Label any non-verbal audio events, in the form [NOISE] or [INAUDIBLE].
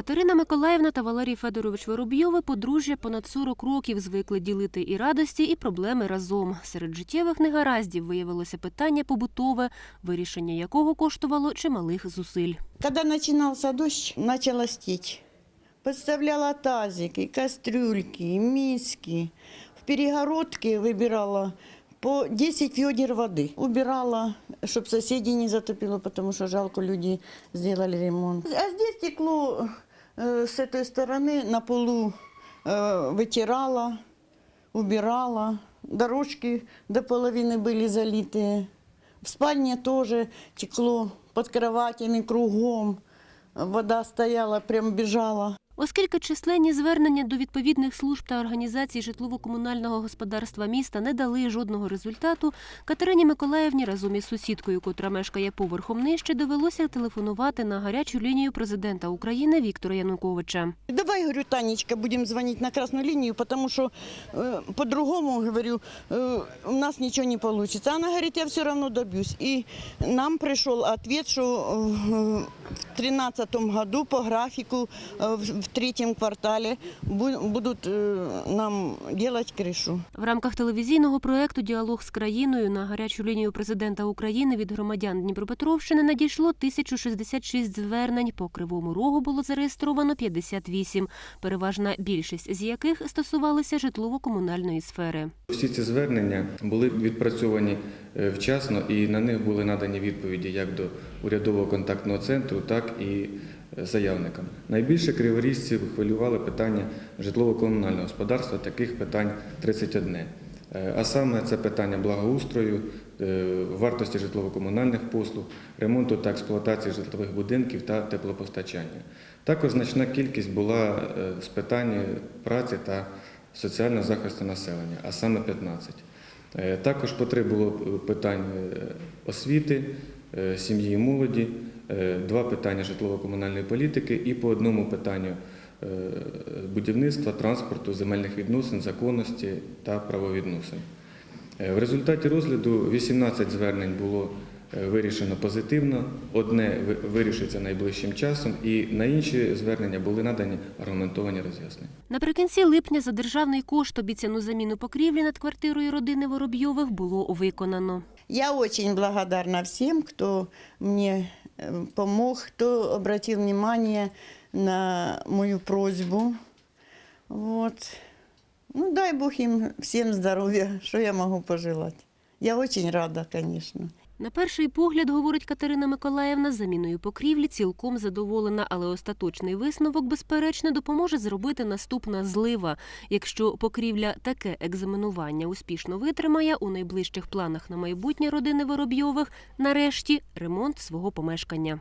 Катерина Миколаївна та Валерій Федорович Воробйови подружжя понад 40 років звикли ділити і радості, і проблеми разом. Серед життєвих негараздів виявилося питання побутове, вирішення якого коштувало чималих зусиль. Когда начинался дождь, начала стечь. Подставляла тазики, кастрюльки, миски. В перегородке выбирала по 10 ведер воды. Убирала, чтобы соседей не затопило, потому что жалко, люди сделали ремонт. А здесь стекло э, с этой стороны на полу э, вытирала, убирала. Дорожки до половины были залитые. В спальне тоже текло под кроватями кругом. Вода стояла, прям бежала. Оскільки численні звернення до відповідних служб та організацій житлово-комунального господарства міста не дали жодного результату, Катерині Миколаївні разом із сусідкою, котра мешкає поверхом нижче, довелося телефонувати на гарячу лінію президента України Віктора Януковича. Давай, говорю, Танечка, будем звонить на красную линию, потому что э, по-другому, говорю, э, у нас ничего не получится. Она говорит, я все равно добьюсь. И нам пришел ответ, что э, в 2013 году по графику э, в в третьем квартале бу- будут э, нам делать крышу. В рамках телевізійного проекту Діалог з країною на гарячу лінію президента України від громадян Дніпропетровщини надійшло 1066 звернень. По кривому рогу було зареєстровано 58, переважна більшість з яких стосувалися житлово-комунальної сфери. Всі ці звернення були відпрацьовані е, вчасно і на них були надані відповіді як до урядового контактного центру, так і заявникам. Найбільше криворізців хвилювали питання житлово-комунального господарства, таких питань 31. Е, А саме це питання благоустрою, е, вартості житлово-комунальних послуг, ремонту та експлуатації житлових будинків та теплопостачання. Також значна кількість була е, з питань праці та соціального захисту населення, а саме 15. Е, Також по питань освіти, сім'ї і молоді, два питання житлово-комунальної політики і по одному питанню е, будівництва, транспорту, земельних відносин, законності та правовідносин. Е, В результаті розгляду 18 звернень було е, вирішено позитивно, одне вирішиться найближчим часом, і на інші звернення були надані аргументовані роз'яснення. Наприкінці липня за державний кошт обіцяну заміну покрівлі над квартирою родини Воробйових було виконано. Я очень благодарна всем, кто мне э, помог, кто обратил внимание на мою просьбу. Вот. Ну, дай Бог им всем здоровья, [LAUGHS] что я могу пожелать. Я очень рада, конечно. На перший погляд, говорить Катерина Миколаївна, заміною покрівлі цілком задоволена, але остаточний висновок, безперечно, допоможе зробити наступна злива. Якщо покрівля таке екзаменування успішно витримає, у найближчих планах на майбутнє родини Воробйових нарешті ремонт свого помешкання.